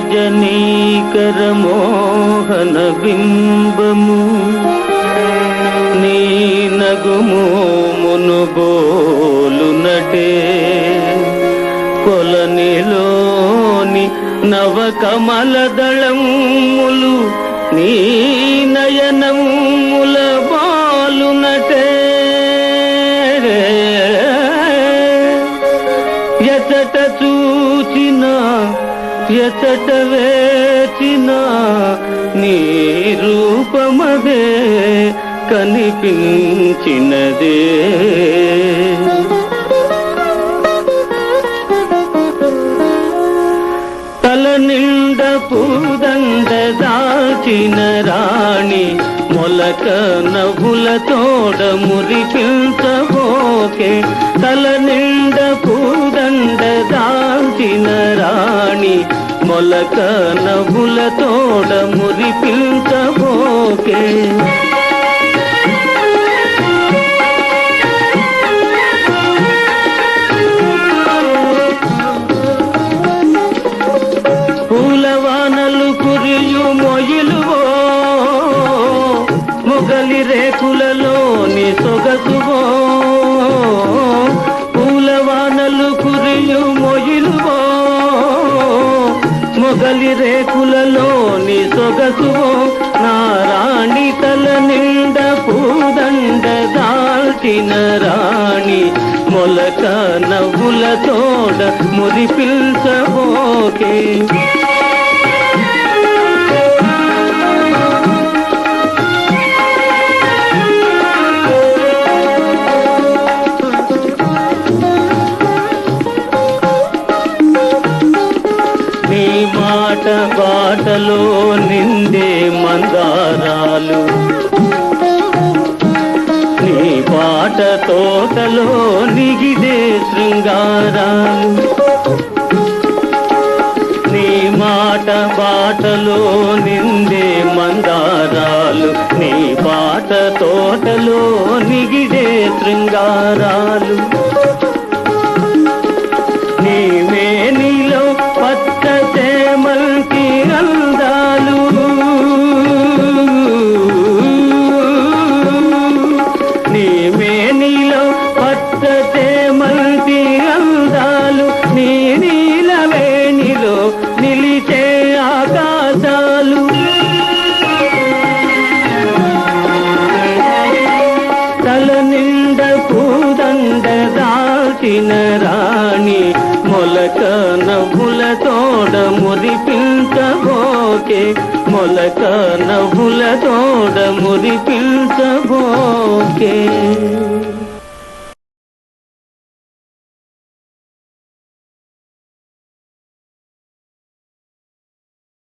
రజనీకరమోహన బింబము. నీ నగుము మునుబోలునటే కొలనిలోని నవకమల దళములు నీ ఎచట వేచిన నీ రూపమదే కనిపించినదే. తల నిండ పూదండ దాచిన రాణి మొలక నవ్వుల తోడ మురికించబోకే మొలక నవ్వుల తోడ మురిపించబోకే పూలవానలు కురియు మొయిలువో మొగలి రేకులలోని సొగసువో. రేకులలోని సొగసువో నారాణి తల నిండ పూదండ దాల్చిన రాణి. మొలక నవ్వుల తోడ పాట బాటలో నిండే మందారాలు. నీ పాట తోటలో నిగిదే శృంగారాలు. నీ మాట బాటలో నిండే మందారాలు. నీ పాట తోటలో నిగిదే శృంగారాలు. నవ్వుల తోడ మురిపించబోకే. మొలక నవ్వుల తోడ మురిపించబోకే.